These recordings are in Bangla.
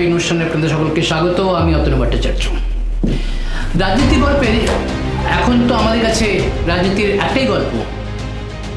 এই অনুষ্ঠানে আপনাদের সকলকে স্বাগত। আমি অতনু ভট্টাচার্য। রাজনীতি গল্পে এখন তো আমাদের কাছে রাজনীতির একটাই গল্প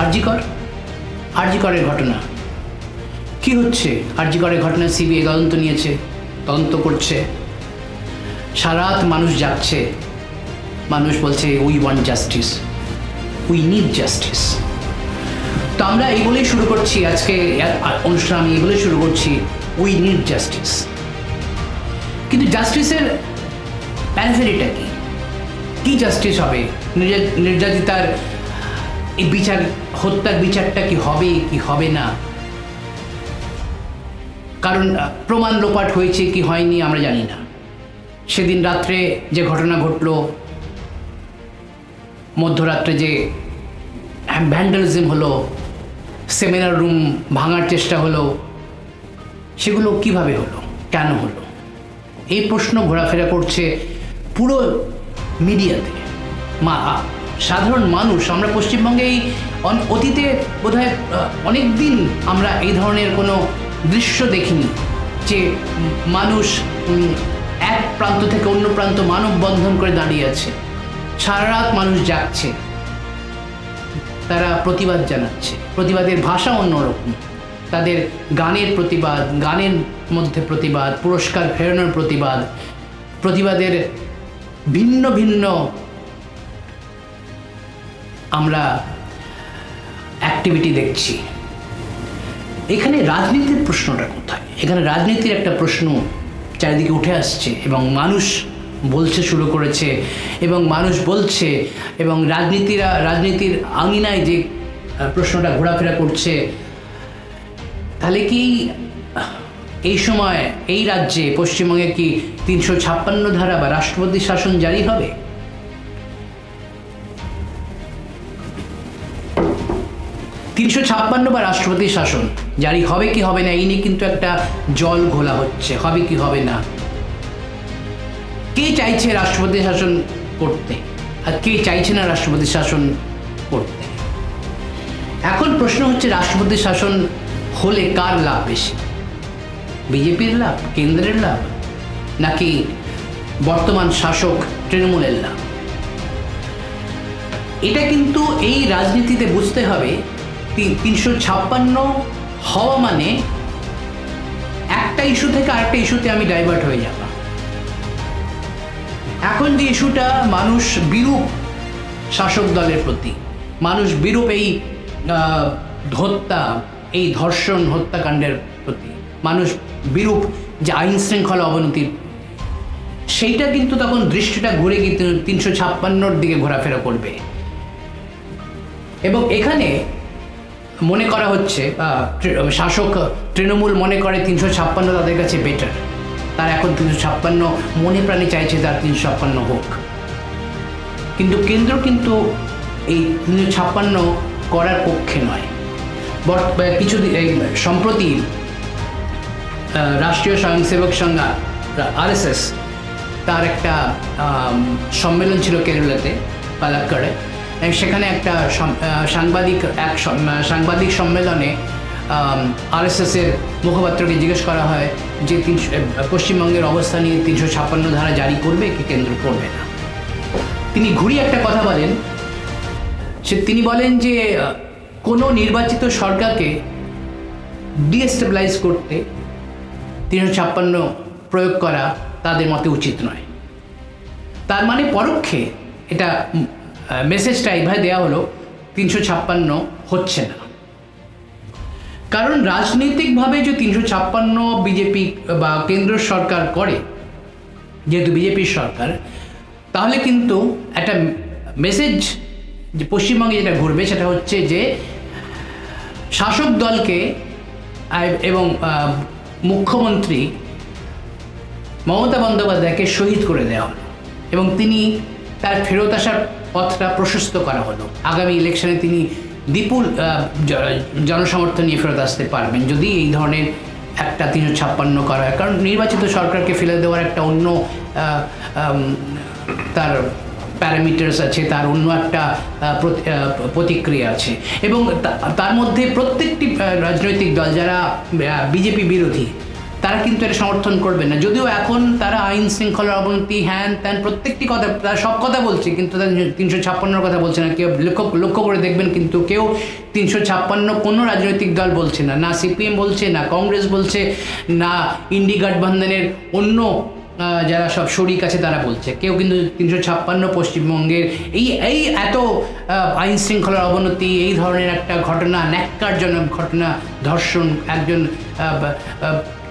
আরজিকর আরজিকরের ঘটনা। কি হচ্ছে? আরজিকরের ঘটনা সিবিআই তদন্ত নিয়েছে, তদন্ত করছে। সারাত মানুষ যাচ্ছে মানুষ বলছে we want justice we need justice তো আমরা এই বলেই শুরু করছি আজকে, অনুষ্ঠান আমি এই বলে শুরু করছি উই নিড জাস্টিস কিন্তু জাস্টিসের প্যানফেরিটা কি? কি জাস্টিস হবে? নির্যা- নির্যাতিতার এই বিচার, হত্যার বিচারটা কি হবে কি হবে না? কারণ প্রমাণ লোপাট হয়েছে কি হয়নি আমরা জানি না। সেদিন রাত্রে যে ঘটনা ঘটলো, মধ্যরাত্রে যে ভ্যান্ডালিজম হলো সেমিনার রুম ভাঙার চেষ্টা হলো, সেগুলো কীভাবে হলো? কেন হলো? এই প্রশ্ন ঘোরাফেরা করছে পুরো মিডিয়াতে। মা সাধারণ মানুষ, আমরা পশ্চিমবঙ্গে এই অতীতে বোধহয় অনেক দিন আমরা এই ধরনের কোনো দৃশ্য দেখিনি যে মানুষ এক প্রান্ত থেকে অন্য প্রান্ত মানববন্ধন করে দাঁড়িয়ে আছে। সারা রাত মানুষ যাচ্ছে তারা প্রতিবাদ জানাচ্ছে। প্রতিবাদের ভাষা অন্যরকম। তাদের গানের প্রতিবাদ, গানের মধ্যে প্রতিবাদ, পুরস্কার ফেরানোর প্রতিবাদ, প্রতিবাদের ভিন্ন ভিন্ন আমরা অ্যাক্টিভিটি দেখছি। এখানে রাজনীতির প্রশ্নটা কোথায়? এখানে রাজনীতির একটা প্রশ্ন চারিদিকে উঠে আসছে এবং মানুষ বলছে শুরু করেছে এবং মানুষ বলছে এবং রাজনীতিরা, রাজনীতির আঙিনায় যে প্রশ্নটা ঘোরাফেরা করছে তাহলে কি এই সময়, এই রাজ্যে পশ্চিমবঙ্গে কি তিনশো ছাপ্পান্ন ধারা বা রাষ্ট্রপতি শাসন জারি হবে? তিনশো ছাপ্পান্ন বা রাষ্ট্রপতি শাসন জারি হবে কি হবে না, এই নিয়ে কিন্তু একটা জল ঘোলা হচ্ছে, হবে কি হবে না? কে চাইছে রাষ্ট্রপতি শাসন করতে? আর কে চাইছে না রাষ্ট্রপতি শাসন করতে? এখন প্রশ্ন হচ্ছে, রাষ্ট্রপতি শাসন হলে কার লাভ বেশি? বিজেপির লাভ, কেন্দ্রের লাভ, নাকি বর্তমান শাসক তৃণমূলের লাভ? এটা কিন্তু এই রাজনীতিতে বুঝতে হবে তিনশো ছাপ্পান্ন হওয়া মানে একটা ইস্যু থেকে আরেকটা ইস্যুতে আমি ডাইভার্ট হয়ে যাব। এখন যে ইস্যুটা মানুষ বিরূপ শাসক দলের প্রতি, মানুষ বিরূপ এই হত্যা এই ধর্ষণ হত্যাকাণ্ডের প্রতি। মানুষ বিরূপ যে আইন শৃঙ্খলা অবনতির সেইটা কিন্তু তখন দৃষ্টিটা ঘুরে গিয়ে তিনশো ছাপ্পান্নর দিকে ঘোরাফেরা করবে। এবং এখানে মনে করা হচ্ছে শাসক তৃণমূল মনে করে তিনশো ছাপ্পান্ন তাদের কাছে বেটার তার এখন তিনশো ছাপ্পান্ন, মনে প্রাণে চাইছে তার তিনশো ছাপ্পান্ন হোক। কিন্তু কেন্দ্র কিন্তু এই তিনশো ছাপ্পান্ন করার পক্ষে নয়। কিছু সম্প্রতি রাষ্ট্রীয় স্বয়ংসেবক সংঘ আরএসএস, তার একটা সম্মেলন ছিল কেরালাতে, পালাক্কাড়ে। সেখানে একটা সাংবাদিক, এক সাংবাদিক সম্মেলনে আরএসএসের মুখপাত্রকে জিজ্ঞেস করা হয় যে তিনশো পশ্চিমবঙ্গের অবস্থা নিয়ে তিনশো ছাপ্পান্ন ধারা জারি করবে কি কেন্দ্র করবে না। তিনি ঘুরিয়ে একটা কথা বলেন। সে, তিনি বলেন যে কোনো নির্বাচিত সরকারকে ডিএস্টেবিলাইজ করতে তিনশো ছাপ্পান্ন প্রয়োগ করা তাদের মতে উচিত নয়। তার মানে পরোক্ষে এটা মেসেজটা এইভাবে দেওয়া হলো, তিনশো ছাপ্পান্ন হচ্ছে না। কারণ রাজনৈতিকভাবে যে তিনশো ছাপ্পান্ন বিজেপি বা কেন্দ্র সরকার করে, যেহেতু বিজেপির সরকার, তাহলে কিন্তু একটা মেসেজ যে পশ্চিমবঙ্গে যেটা ঘুরবে সেটা হচ্ছে যে শাসক দলকে এবং মুখ্যমন্ত্রী মমতা বন্দ্যোপাধ্যায়কে শহীদ করে দেওয়া হলো। এবং তিনি তার ফেরত আসার পথটা প্রশস্ত করা হলো। আগামী ইলেকশনে তিনি বিপুল জনসমর্থন নিয়ে ফেরত আসতে পারবেন। যদি এই ধরনের একটা তিনশো ছাপ্পান্ন করা হয়। কারণ নির্বাচিত সরকারকে ফেলে দেওয়ার একটা অন্য তার প্যারামিটার্স আছে, তার অন্য একটা প্রতিক্রিয়া আছে। এবং তার মধ্যে প্রত্যেকটি রাজনৈতিক দল যারা বিজেপি বিরোধী, তারা কিন্তু এটা সমর্থন করবে না। যদিও এখন তারা আইন শৃঙ্খলার অবনতি, হ্যান ত্যান, প্রত্যেকটি কথা, তারা সব কথা বলছে, কিন্তু তারা তিনশো ছাপ্পান্নর কথা বলছে না। কেউ লক্ষ্য লক্ষ্য করে দেখবেন কিন্তু কেউ তিনশো ছাপ্পান্ন কোনো রাজনৈতিক দল বলছে না। না সিপিএম বলছে, না কংগ্রেস বলছে, না ইন্ডি গঠবন্ধনের অন্য যারা সব শরিক আছে তারা বলছে। কেউ কিন্তু তিনশো ছাপ্পান্ন পশ্চিমবঙ্গের এই এই এত আইন শৃঙ্খলার অবনতি, এই ধরনের একটা ঘটনা, ন্যাক্কারজনক ঘটনা, ধর্ষণ, একজন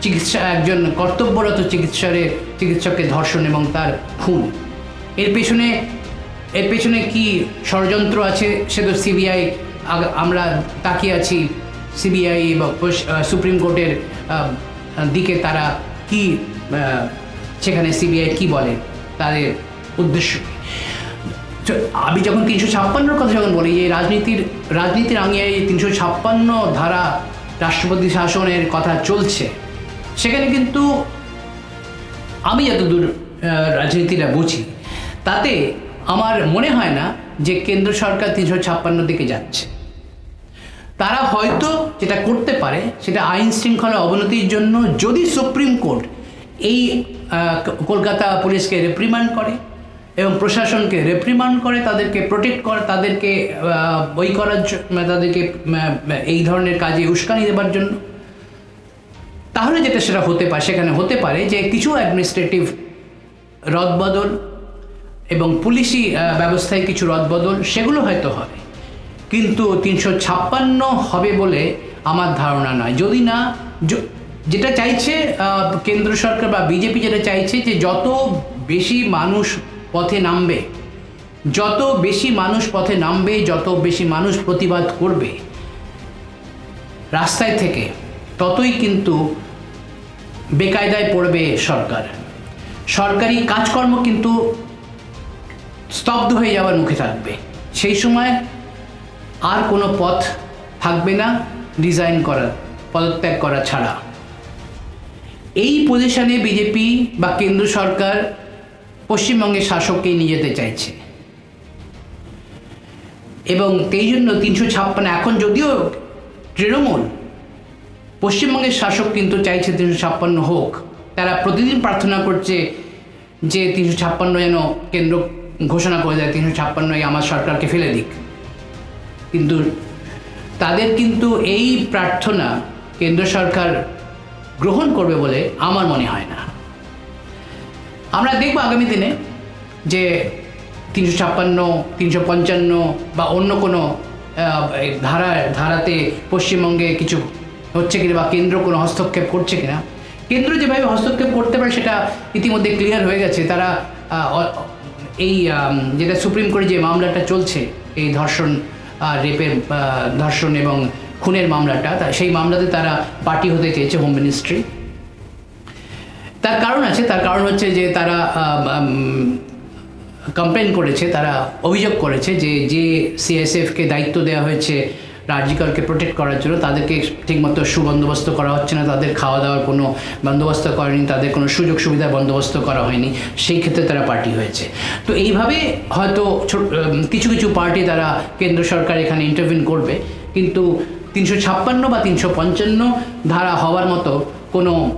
চিকিৎসা, একজন কর্তব্যরত চিকিৎসারে, চিকিৎসককে ধর্ষণ এবং তার খুন। এর পেছনে এর পেছনে কি ষড়যন্ত্র আছে সে তো সিবিআই আমরা তাকিয়ে আছি সিবিআই বা পশ- সুপ্রিম কোর্টের দিকে তারা কি সেখানে সিবিআই কি বলে, তাদের উদ্দেশ্য আমি যখন তিনশো ছাপ্পান্নর কথা যখন বলি যে রাজনীতির রাজনীতির আঙিয়ে তিনশো ছাপ্পান্ন ধারা রাষ্ট্রপতি শাসনের কথা চলছে, সেখানে কিন্তু আমি যতদূর রাজনীতিটা বুঝি, তাতে আমার মনে হয় না যে কেন্দ্র সরকার তিনশো ছাপ্পান্ন দিকে যাচ্ছে। তারা হয়তো যেটা করতে পারে, সেটা আইন শৃঙ্খলা অবনতির জন্য যদি সুপ্রিম কোর্ট এই কলকাতা পুলিশকে রেপ্রিমান্ড করে এবং প্রশাসনকে রেপ্রিমান্ড করে, তাদেরকে প্রোটেক্ট করে, তাদেরকে বই করার জ- মানে তাদেরকে এই ধরনের কাজে উস্কানি দেবার জন্য। তাহলে যেটা সেটা হতে পারে, সেখানে হতে পারে যে কিছু অ্যাডমিনিস্ট্রেটিভ রদবদল এবং পুলিশি ব্যবস্থায় কিছু রদবদল, সেগুলো হয়তো হবে। কিন্তু তিনশো ছাপ্পান্ন হবে বলে আমার ধারণা নয়। যদি না যেটা চাইছে কেন্দ্র সরকার বা বিজেপি যেটা চাইছে যে যত বেশি মানুষ পথে নামবে, যত বেশি মানুষ পথে নামবে, যত বেশি মানুষ প্রতিবাদ করবে, রাস্তায় থেকে ততই কিন্তু বেকায়দায় পড়বে সরকার। সরকারি কাজকর্ম কিন্তু স্তব্ধ হয়ে যাওয়ার মুখে থাকবে। সেই সময় আর কোনো পথ থাকবে না ডিজাইন করার পদত্যাগ করা ছাড়া। এই পজিশনে বিজেপি বা কেন্দ্র সরকার পশ্চিমবঙ্গের শাসককেই নিয়ে যেতে চাইছে। এবং সেই জন্য তিনশো ছাপ্পান্ন, এখন যদিও তৃণমূল, পশ্চিমবঙ্গের শাসক কিন্তু চাইছে তিনশো ছাপ্পান্ন হোক। তারা প্রতিদিন প্রার্থনা করছে যে তিনশো ছাপ্পান্ন যেন কেন্দ্র ঘোষণা করে দেয়, তিনশো ছাপ্পান্নই আমার সরকারকে ফেলে দিক। কিন্তু তাদের কিন্তু এই প্রার্থনা কেন্দ্র সরকার গ্রহণ করবে বলে আমার মনে হয় না। আমরা দেখব আগামী দিনে যে তিনশো ছাপ্পান্ন, তিনশো পঞ্চান্ন বা অন্য কোনো ধারা, ধারাতে পশ্চিমবঙ্গে কিছু হচ্ছে কিনা বা কেন্দ্র কোনো হস্তক্ষেপ করছে কিনা। কেন্দ্র যেভাবে হস্তক্ষেপ করতে পারে সেটা ইতিমধ্যে ক্লিয়ার হয়ে গেছে। তারা এই যেটা সুপ্রিম কোর্টে যে মামলাটা চলছে, এই ধর্ষণ রেপের ধর্ষণ এবং খুনের মামলাটা, তা সেই মামলাতে তারা পার্টি হতে চেয়েছে হোম মিনিস্ট্রি তার কারণ আছে, তার কারণ হচ্ছে যে তারা কমপ্লেন করেছে, তারা অভিযোগ করেছে যে যে সিএসএফকে দায়িত্ব দেওয়া হয়েছে রাজ্যিকরকে প্রোটেক্ট করার জন্য, তাদেরকে ঠিকমতো সুবন্দোবস্ত করা হচ্ছে না, তাদের খাওয়া দাওয়ার কোনো বন্দোবস্ত করেনি, তাদের কোনো সুযোগ সুবিধা বন্দোবস্ত করা হয়নি, সেই ক্ষেত্রে তারা পার্টি হয়েছে। তো এইভাবে হয়তো কিছু কিছু পার্টি তারা কেন্দ্র সরকার এখানে ইন্টারভিউ করবে, কিন্তু তিনশো ছাপ্পান্ন বা তিনশো পঞ্চান্ন ধারা হওয়ার মতো কোনো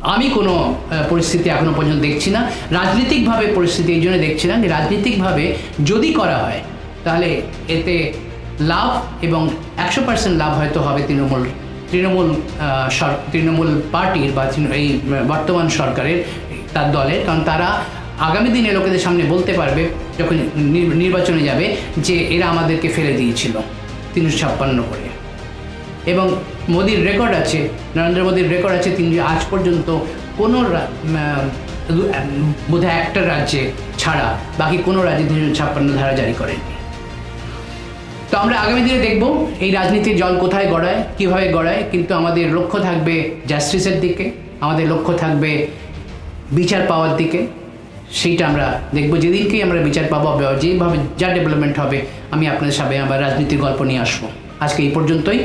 আমি কোনো পরিস্থিতি এখনও পর্যন্ত দেখছি না। রাজনৈতিকভাবে পরিস্থিতি এই জন্য দেখছি না যে রাজনৈতিকভাবে যদি করা হয়, তাহলে এতে লাভ এবং একশো পার্সেন্ট লাভ হয়তো হবে তৃণমূল তৃণমূল তৃণমূল পার্টির বা এই বর্তমান সরকারের, তার দলের। কারণ তারা আগামী দিনে লোকেদের সামনে বলতে পারবে যখন নির- নির্বাচনে যাবে যে এরা আমাদেরকে ফেলে দিয়েছিল। তিনশো ছাপ্পান্ন করে। এবং মোদির রেকর্ড আছে নরেন্দ্র মোদির রেকর্ড আছে তিনি আজ পর্যন্ত কোনো আহ, বোধহয় একটা রাজ্যে ছাড়া বাকি কোনো রাজ্যে তিনশো ছাপ্পান্ন ধারা জারি করেননি তো আমরা আগামী দিনে দেখব এই রাজনীতির জল কোথায় গড়ায় কীভাবে গড়ায় কিন্তু আমাদের লক্ষ্য থাকবে জাস্টিসের দিকে আমাদের লক্ষ্য থাকবে বিচার পাওয়ার দিকে। সেইটা আমরা দেখব। যেদিনকেই আমরা বিচার পাবো যেভাবে যা ডেভেলপমেন্ট হবে, আমি আপনাদের সামনে আবার রাজনীতির গল্প নিয়ে আসব। আজকে এই পর্যন্তই।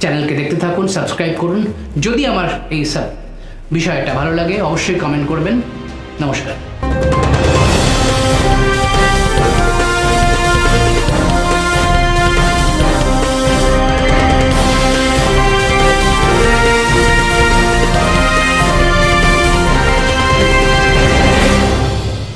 চ্যানেলকে দেখতে থাকুন সাবস্ক্রাইব করুন। যদি আমার এই বিষয়টা ভালো লাগে, অবশ্যই কমেন্ট করবেন। নমস্কার।